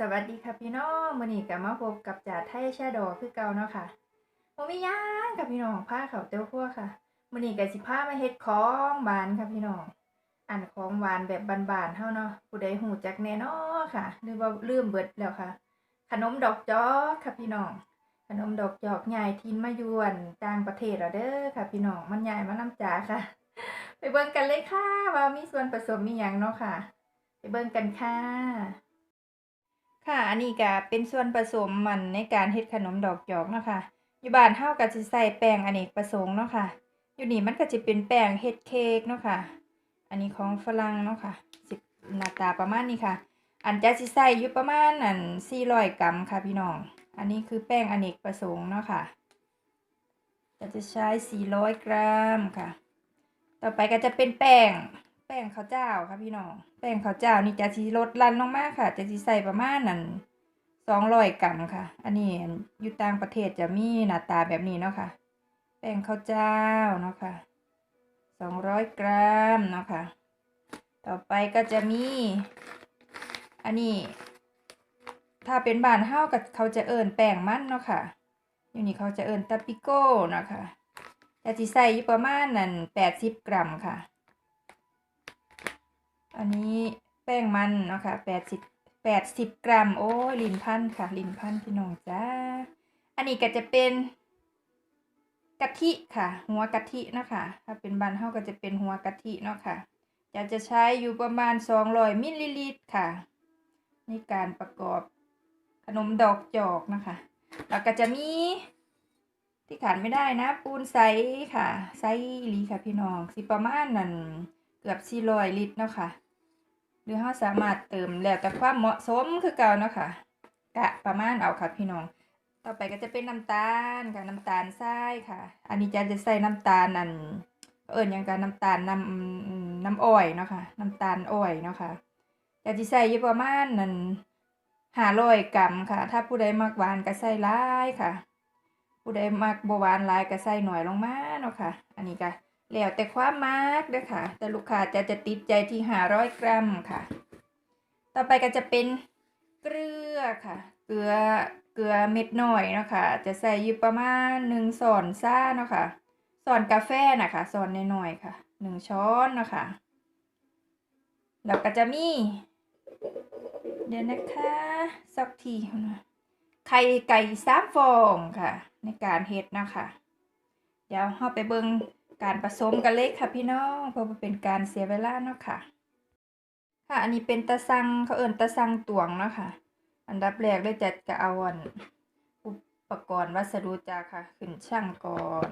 สวัสดีค่ะพี่น้องมื้อนี้ก็มาพบกับจ่าไทยชาดอคือเก่าเนาะค่ะบ่มีหยังกับพี่น้องพาเขาเต้าคั่วค่ะมื้อนี้ก็สิพามาเฮ็ดของหวานค่ะพี่น้องอันของหวานแบบบานๆเฮาเนาะผู้ใดฮู้จักแน่นาะค่ะหรือว่าลืมเบิดแล้วค่ะ ขนมดอกจอกค่ะพี่น้อง ขนมดอกจอกย้ายถิ่นมายู่อั่นต่างประเทศแล้วเด้อค่ะ พี่น้องมันย้ายมานํจ๋าค่ะ ไปเบิ่งกันเลยค่ะว่ามีส่วนผสมมีหยังเนาะค่ะ ไปเบิ่งกันค่ะ ค่ะอันนี้ก็เป็นส่วนผสมมันในการเฮ็ดขนมดอกจอกเนาะค่ะอยู่บ้านเฮาก็สิใส่แป้งอเนกประสงค์เนาะค่ะ อยู่นี่มันก็จะเป็นแป้งเฮ็ดเค้กเนาะค่ะ อันนี้ของฝรั่งเนาะค่ะสิหน้าตาประมาณนี้ค่ะ อันจะสิใส่อยู่ประมาณอัน400กรัมค่ะพี่น้อง อันนี้คือแป้งอเนกประสงค์เนาะค่ะจะจะใช้400กรัมค่ะ ต่อไปก็จะเป็นแป้ง แป้งข้าวเจ้าค่ะพี่น้อง แป้งข้าวเจ้านี่จะสิลดลันลงมาค่ะจะสิใส่ประมาณนั้นสองร้อยกรัมค่ะ อันนี้อยู่ต่างประเทศจะมีหน้าตาแบบนี้เนาะค่ะ แป้งข้าวเจ้าเนาะค่ะสองร้อยกรัมเนาะค่ะ ต่อไปก็จะมี อันนี้ ถ้าเป็นบ้านเฮากับเขาจะเอิ้นแป้งมันเนาะค่ะ อยู่นี่เขาจะเอิ้นตาปิโก้เนาะค่ะจะสิใส่ยี่ประมาณนั้นแปดสิบกรัมค่ะ อันนี้แป้งมันเนาะค่ะแปดสิบแปดสิบกรัม โอ้ยลินพันค่ะ ลินพันพี่น้องจ้า อันนี้ก็จะเป็นกะทิค่ะ หัวกะทินะคะถ้าเป็นบานเฮาก็จะเป็นหัวกะทิเนาะค่ะจะจะใช้อยู่ประมาณสองร้อยมิลลิลิตรค่ะ ในการประกอบขนมดอกจอกนะคะ แล้วก็จะมีที่ขาดไม่ได้นะ ปูนใสค่ะใสลีค่ะพี่น้องสิประมาณนั่นเกือบ400ลิตรเนาะค่ะ หรือเราสามารถเติมแล้วแต่ความเหมาะสมคือเก่าเนาะค่ะกะประมาณเอาค่ะพี่น้อง ต่อไปก็จะเป็นน้ำตาลค่ะน้ำตาลทรายค่ะ อันนี้จะจะใส่น้ำตาลนั่นเอิญยังกันน้ำตาลน้ำน้ำอ้อยเนาะค่ะน้ำตาลอ้อยเนาะค่ะจะจะใส่อยู่ประมาณนั่นห้าร้อยกรัมค่ะ ถ้าผู้ใดมักหวานก็ใส่หลายค่ะ ผู้ใดมักบหวานหลายก็ใส่หน่อยลงมาเนาะค่ะ อันนี้ก็ แล้วแต่ความมักเด้อค่ะ แต่ลูกค้าจะจะติดใจที่หาร้อยกรัมค่ะ ต่อไปก็จะเป็นเกลือค่ะ เกลือเกลือเม็ดหน้อยเนาะค่ะ จะใส่อยู่ประมาณหนึ่งส่อนซ่าเนาะค่ะส่อนกาแฟนะคะส่อนน้อยๆค่ะหนึ่งช้อนเนาะค่ะแล้วก็จะมี เดี๋ยวนะคะสักทีนะไข่ไก่สามฟองค่ะ ในการเฮ็ดนะคะ เดี๋ยวเราไปเบิ่ง การผสมกันเลยค่ะพี่น้องเพราะว่าเป็นการเสียเวลาเนาะค่ะ ค่ะอันนี้เป็นตะซังเขาเอิ่นตะซังตวงเนาะค่ะ อันดับแรกเลยจะจะเอาอันอุปกรณ์วัสดุจ้าค่ะ ขึ้นช่างก่อน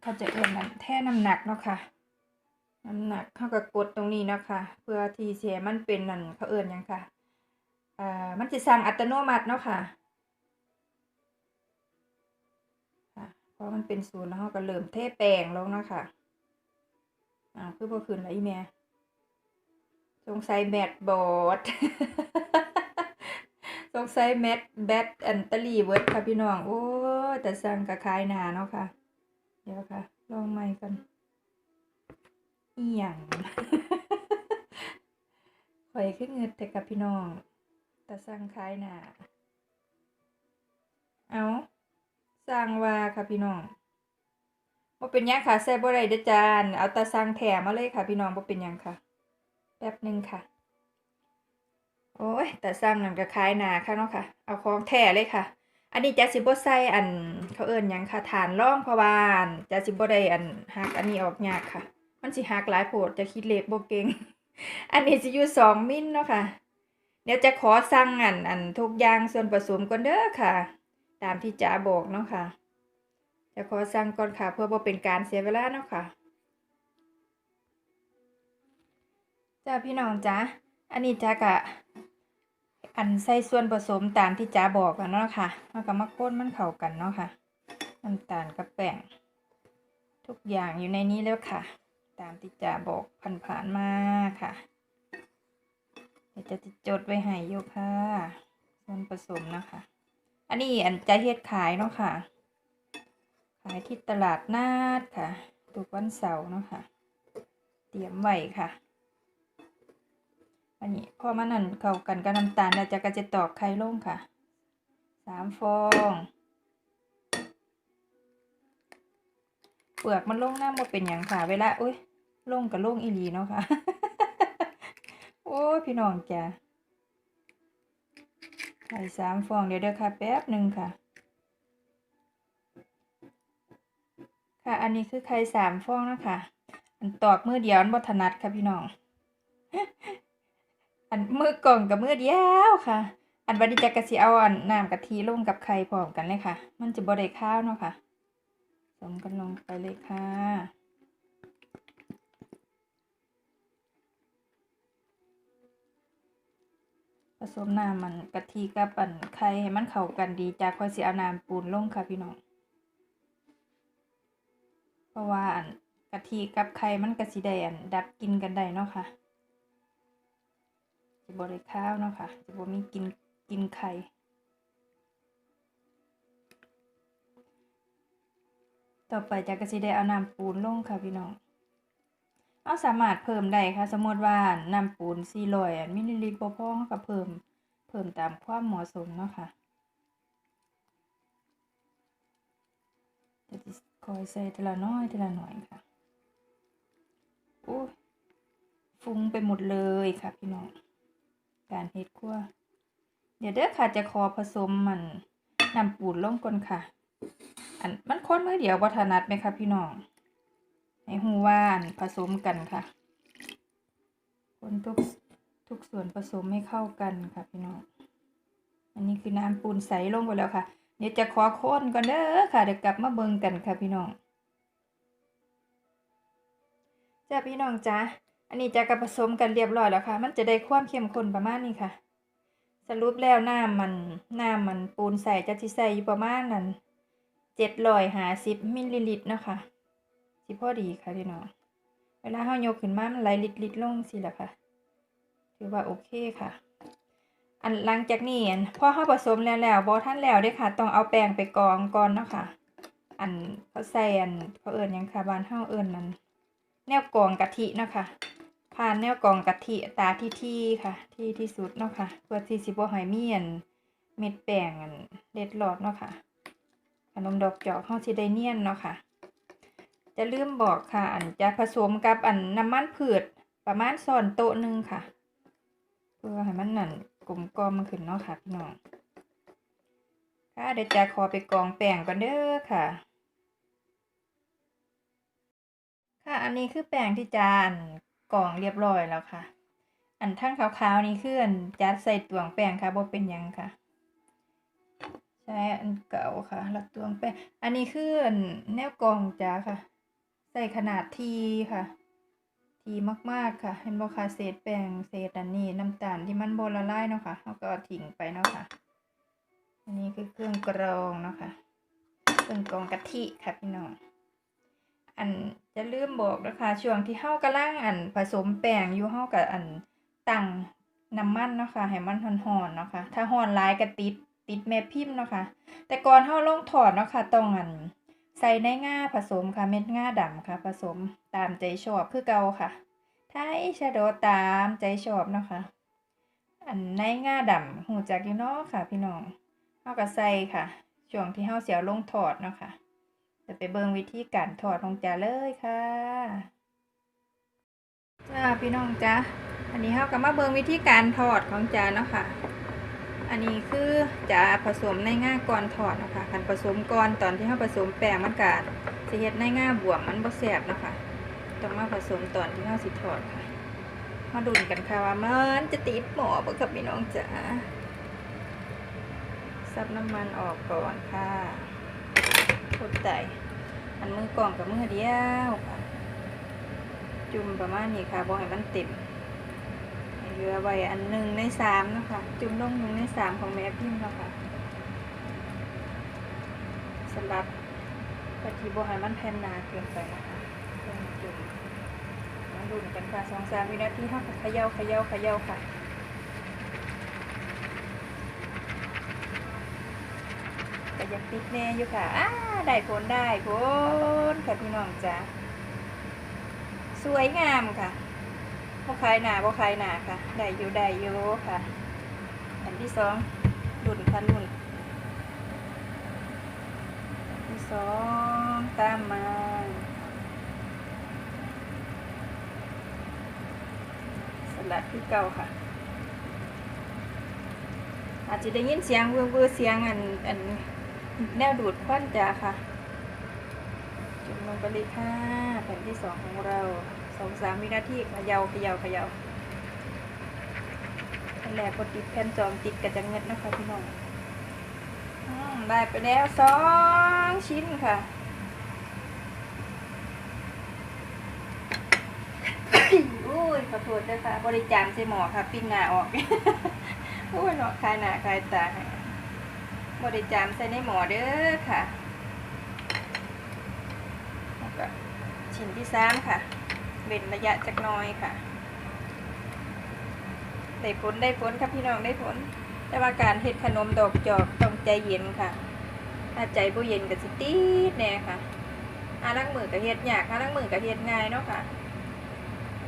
เขาจะเอิ่นนั้นแท่น้ำหนักเนาะค่ะน้ำหนักเขาก็กดตรงนี้เนาะคะ เพื่อที่เสียมันเป็นนั่นเขาเอิ่นยังค่ะอ่ามันจะสั่งอัตโนมัติเนาะค่ะ เพราะมันเป็นศูนย์แล้วเขาก็เริ่มเทแป้งแลงเนะค่ะอ่าคือพอคืนแล้วอีเมียสงสัยแบตบอดสงสัยแมทแบตอันตะลีเวิร์ดค่ะพี่น้อง โอ้แต่สั่งกระคายหนาเนาะค่ะ เดี๋ยวค่ะ ลองใหม่กันอีหยังข่อยขึ้นเงินแต่กับพี่น้อง แต่สั่งขายหน่ะเอา สั่งว่าค่ะพี่น้องบ่าเป็นยังค่ะแซ่บบ่ได้เด้อจานเอาแต่สั่งแถมมาเลยค่ะ พี่น้องบ่าเป็นยังค่ะ แป๊บหนึ่งค่ะ โอ้ยแต่สั่งนั่นก็ขายนาค่ะเนาะค่ะ เอาของแท้เลยค่ะ อันนี้จะสิบ่ใส่อันเขาเอิ้นยังค่ะฐานร่องพะวานจะสิบ่ได้อันหักอันนี้ออกยากค่ะ มันสิหักหลายโพดจะคิดเลขบ่เก่งอันนี้สิอยู่สองมิลเนาะค่ะ เดี๋ยวจะขอสั่งอันอันทุกอย่างส่วนผสมก่อนเด้อค่ะ ตามที่จ๋าบอกเนาะค่ะจะขอสั่งก่อนค่ะ เพื่อบ่เป็นการเสียเวลาเนาะค่ะจ้าพี่น้องจ้าอันนี้จ้ากะอันใส่ส่วนผสมตามที่จ๋าบอกกันเนาะค่ะมันก็มาค้นมันเข้ากันเนาะค่ะน้ำตาลกับแป้งทุกอย่างอยู่ในนี้แล้วค่ะ ตามที่จ๋าบอกผ่านๆมาค่ะเดี๋ยวจะจดไว้ให้อยู่ค่ะ ส่วนผสมนะคะ อันนี้อันจะเฮ็ดขายเนาะค่ะ ขายที่ตลาดนาดค่ะ ทุกวันเสาร์เนาะค่ะ เตรียมไว้ค่ะ อันนี้พอมันนั่นเข้ากันกับน้ำตาลแล้วจะก็จะตอกไข่ลงค่ะ สามฟอง เปลือกมันลงหน้ำบ่เป็นหยังค่ะ เวลาอุ้ยลงกับลงอีหลีเนาะค่ะ โอ้พี่น้องจ้ะ ไข่สามฟองเดี๋ยวเด้อค่ะแป๊บหนึ่งค่ะ ค่ะอันนี้คือไข่สามฟองนะคะอันตอกมือเดียวอันบ่ถนัดค่ะพี่น้อง อันมือกล่องกับมือเดียวค่ะ อันบัดนี้จะกะสิเอาอันน้ำกะทิลงกับไข่พร้อมกันเลยค่ะ มันจะบ่ได้ข้าวเนาะค่ะสมกันลงไปเลยค่ะ สมน้ำมันกะทิกับอันไข่ให้มันเข้ากันดีจากค่อยสิเอาน้ำปูนลงค่ะพี่น้อง เพราะว่าอันกะทิกับไข่มันกะสิได้อันดับกินกันได้เนาะค่ะจะบ่ได้ข้าวเนาะค่ะจะบ่มีกินกินไข่ต่อไปจากกะสิได้เอาน้ำปูนลงค่ะพี่น้อง เอาสามารถเพิ่มได้ค่ะสมมติว่าน้ำปูน400มิลลิลิตรบ่พอก็เพิ่มเพิ่มตามความเหมาะสมเนาะค่ะจะสิคอยใส่ทีละน้อยทีละหน่อยค่ะโอ้ยฟุ้งไปหมดเลยค่ะพี่น้องการเฮ็ดคั่วเดี๋ยวเด้อค่ะจะขอผสมมันน้ำปูนลงก่อนค่ะ อันมันคนมือเดียวบ่ถนัดไหมคะพี่น้อง ให้หูว่านผสมกันค่ะ คนทุกทุกส่วนผสมให้เข้ากันค่ะพี่น้อง อันนี้คือน้ำปูนใสลงไปแล้วค่ะ เดี๋ยวจะขอค้นก่อนเด้อค่ะ เดี๋ยวกลับมาเบิ่งกันค่ะพี่น้องจ้าพี่น้องจ้าอันนี้จะกับผสมกันเรียบร้อยแล้วค่ะ มันจะได้ความเข้มข้นประมาณนี้ค่ะ สรุปแล้วน้ำมันน้ำมันปูนใส่จะที่ใส่อยู่ประมาณนั้นเจ็ดร้อยห้าสิบมิลลิลิตรนะคะ สิพอดีค่ะพี่น้อง เวลาเฮายกขึ้นมามันไหลลิดลิดลงสิล่ะค่ะ ถือว่าโอเคค่ะ อันหลังจากนี้พอเฮาผสมแล้วแล้วบ่ทันแล้วเด้ค่ะ ต้องเอาแป้งไปกรองก่อนเนาะค่ะ อันเขาใส่อันเขาเอิ้นหยังค่ะบ้านเฮาเอิ้นนั้นแนวกรองกะทิเนาะค่ะผ่านแนวกรองกะทิตาที่ที่ค่ะ ที่ที่สุดเนาะค่ะ เพื่อที่สิบ่ให้มีอันเม็ดแป้งอันเด็ดหลอดเนาะค่ะขนมดอกจอกเฮาสิได้เนียนเนาะค่ะ จะลืมบอกค่ะ อันจะผสมกับอันน้ำมันพืชประมาณส่วนโต๊ะหนึ่งค่ะ เพื่อให้มันนั่นกลมกลมขึ้นเนาะค่ะพี่น้องค่ะเดี๋ยวจะขอไปกองแป้งก่อนเด้อค่ะ ค่ะอันนี้คือแป้งที่จานกองเรียบร้อยแล้วค่ะ อันทั้งขาวๆนี่คืออันจัดใส่ตวงแป้งค่ะบ่เป็นยังค่ะใช้อันเก่าค่ะแล้วตวงแป้งอันนี้คืออันแนวกองจ้าค่ะ ใส่ขนาดทีค่ะ ทีมากๆค่ะ เห็นบ่ค่ะเศษแป้งเศษอันนี้น้ำตาลที่มันบละลายเนาะค่ะเราก็ทิ้งไปเนาะค่ะ อันนี้คือเครื่องกรองเนาะค่ะเครื่องกรองกะทิค่ะพี่น้องอันจะลืมบอกนะคะช่วงที่เฮากำลังอันผสมแป้งอยู่เฮากับอันตั้งน้ำมันเนาะค่ะให้มันร้อนๆเนาะค่ะถ้าร้อนหลายก็ติดติดแม่พิมพ์เนาะค่ะแต่ก่อนเฮาลงถอดเนาะค่ะต้องอัน ใส่ในง่าผสมค่ะเม็ดง่าดำค่ะ ผสมตามใจชอบคือเก่าค่ะถ้าชาโดตามใจชอบเนาะค่ะ อันในง่าดำหูจักอยู่เนาะค่ะ พี่น้องเฮาก็ใส่ค่ะ ช่วงที่เฮาเสียวลงถอดเนาะค่ะจะไปเบิ่งวิธีการถอดของจ้าเลยค่ะจ้าพี่น้องจ้าอันนี้เฮาก็มาเบิ่งวิธีการถอดของจ้าเนาะค่ะ อันนี้คือจะผสมในง่าก่อนถอดนะคะคันผสมก่อนตอนที่เราผสมแป้งมันกาดสิเฮ็ดในง่าบวมมันบ่แซ่บนะคะต้องมาผสมตอนที่เราสิถอดค่ะ มาดุนกันค่ะว่ามันจะติดหมอบ่กับพี่น้องจ๋าซับน้ำมันออกก่อนค่ะกดไตอันมือกล่องกับมือเดียวค่ะ จุ่มประมาณนี้ค่ะบ่ให้มันเต็ม เหลือไว้อันหนึ่งในสามนะคะจุ่มลงหนึ่งในสามของแม่พิมพ์แล้วค่ะสำหรับปฏิบัติให้มันแผ่นหนาเกินไปนะคะลงจุ่มมาดุนกันค่ะสองสามวินาทีเท่ากับเขย่าเขย่าเขย่าค่ะก็ยังติดแน่อยู่ค่ะอ้าได้ผลได้ผลค่ะพี่น้องจ้าสวยงามค่ะ บ่คลายหนาบ่คลายหนาค่ะ ได้อยู่ได้อยู่ค่ะ อันที่สองรุ่นค่ะรุ่นที่สองตามมาสลัดที่เก่าค่ะ อาจจะได้ยินเสียงเวือๆเสียงอันอันแนวดูดควันจ้าค่ะ จุ่มลงไปเลยค่ะแผ่นที่สองของเรา สองสามวินาทีเขยาเขยาเขยาอันแรกกติดแผ่นจอมติดกระจังเงินนะคะพี่น้องได้ไปแล้วสองชิ้นค่ะอุ้ยขอโทษด้วยค่ะ บริจามใส่หมอค่ะ ปิ้งหน้าออกอุ้ยเนาะคลายหน้าคลายตาให้บริจามใส่ในหมอเด้อค่ะ ชิ้นที่สามค่ะ เว้นระยะจักน้อยค่ะ ได้ผลได้ผลครับพี่น้องได้ผล แต่ว่าการเฮ็ดขนมดอกจอกต้องใจเย็นค่ะ ถ้าใจบ่เย็นก็สิติดแน่ค่ะอาลังมือก็เฮ็ดยากอาลังมือก็เฮ็ดง่ายเนาะค่ะ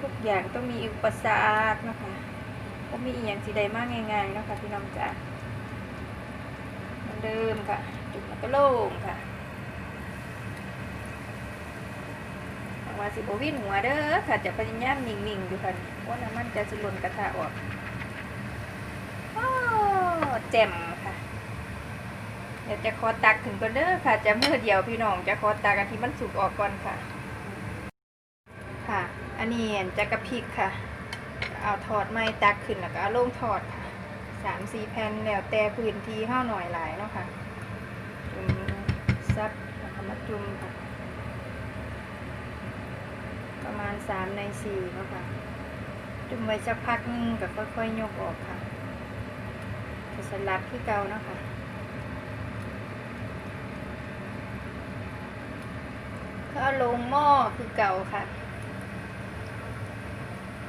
ทุกอย่างต้องมีอุปสรรคนะคะก็มีอีกอย่างสีใดมากง่ายๆเนาะคะพี่น้องจ๋าเหมือนเดิมค่ะจุดมันก็โล่งค่ะ ว่าสิบวินหัวเด้อค่ะจะพยายามนิ่งๆอยู่ค่ะเพราะน้ำมันจะสิหล่นกระทะออกอ้แจ่มค่ะเดี๋ยวจะขอตักถึงก่อนเด้อค่ะ จะมือเดียวพี่น้องจะขอตักอันที่มันสุกออกก่อนค่ะ ค่ะ อันนี้จะกระพริกค่ะ เอาทอดไม้ตักขึ้นแล้วก็เอาลงทอดค่ะสามสี่แผ่นแล้วแต่พื้นที่ห้าหน่อยหลายเนาะค่ะจุ่มซับแล้วก็มาจุ่มค่ะ ประมาณสามในสี่เนาะค่ะ จุ่มไว้สักพักนึงก็ค่อยๆยกออกค่ะจะสลับที่เก่านะคะก็เอาลงหม้อคือเก่าค่ะ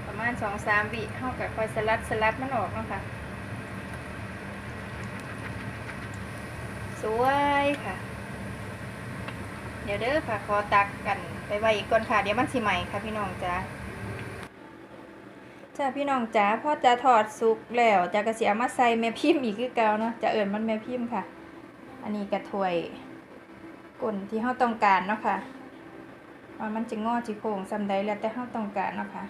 ประมาณสองสามวิเข้ากับคอยสลัดสลัดมันออกนะคะสวยค่ะ ดี๋ยวเด้อค่ะขอตักกันไปไว้อีกก่อนค่ะ เดี๋ยวมันสิใหม่ค่ะพี่น้องจ้าจ้าพี่น้องจ้าพ่อจะถอดสุกแล้วจะกระเสียมาใส่แม่พิมพ์อีกคือเก่าเนาะจะเอิ่นมันแม่พิมพ์ค่ะ อันนี้กระถวยก้นที่เราต้องการเนาะค่ะว่ามันจะงอจิโค้งซำใดแล้วแต่เราต้องการเนาะค่ะ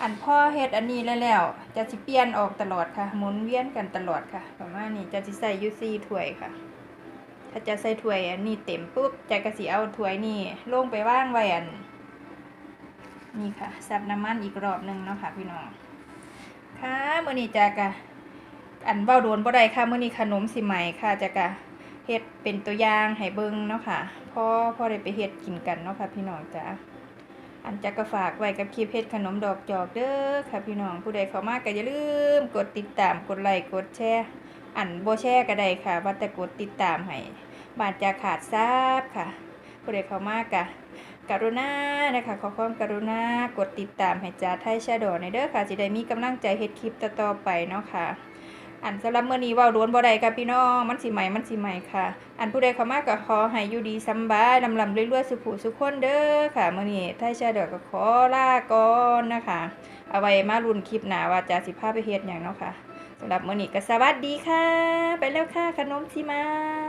อันพ่อเฮ็ดอันนี้แล้วแล้วจะสิเปลี่ยนออกตลอดค่ะหมุนเวียนกันตลอดค่ะ ประมาณนี้จะสิใส่ยูซี่ถ้วยค่ะ ถ้าจะใส่ถ้วยอันนี้เต็มปุ๊บจะกระสิเอาถ้วยนี่ลงไปว่างไว้อันนี่ค่ะซับน้ำมันอีกรอบหนึ่งเนาะค่ะพี่น้อง ค่ะเมื้อนี้จะกะอันเว้าโดนบ่ได้ค่ะเมื้อนี้ขนมสิใหม่ค่ะจะกะเฮ็ดเป็นตัวอย่างให้เบิ่งเนาะค่ะพ่อพ่อได้ไปเฮ็ดกินกันเนาะค่ะพี่น้องจ้าอันจะกระฝากไว้กับคลิปเพชรขนมดอกจอกเด้อค่ะพี่น้องผู้ใดเข้ามาก็อย่าลืม กดติดตามกดไลค์กดแชร์ อันโบแชร์ก็ได้ค่ะว่าแต่กดติดตามให้บาดจะขาดทราบค่ะผู้ใดเข้ามากะกรุณานะคะขอความกรุณากดติดตามให้จ่าไทยชาโดในเด้อค่ะสิได้มีกำลังใจเฮ็ดคลิปต่อไปเนาะค่ะ อันสำหรับเมื้อนี้ว้าล้วนบ่ได้ค่ะพี่น้องมันสิใหม่มันสิใหม่ค่ะ อันผู้ใดเข้ามาก็ขอให้อยู่ดีสบายลำลำเรวยๆสุขสุขคนเด้อค่ะเมื้อนี้ไทยชาเดอก็ขอลาก่อนนะคะ เอาไว้มาลุ้นคลิปหน้าว่าจะสิพาไปเฮ็ดหยังเนาะค่ะ สำหรับมื้อนี้ก็สวัสดีค่ะ ไปแล้วค่ะขนมชิมา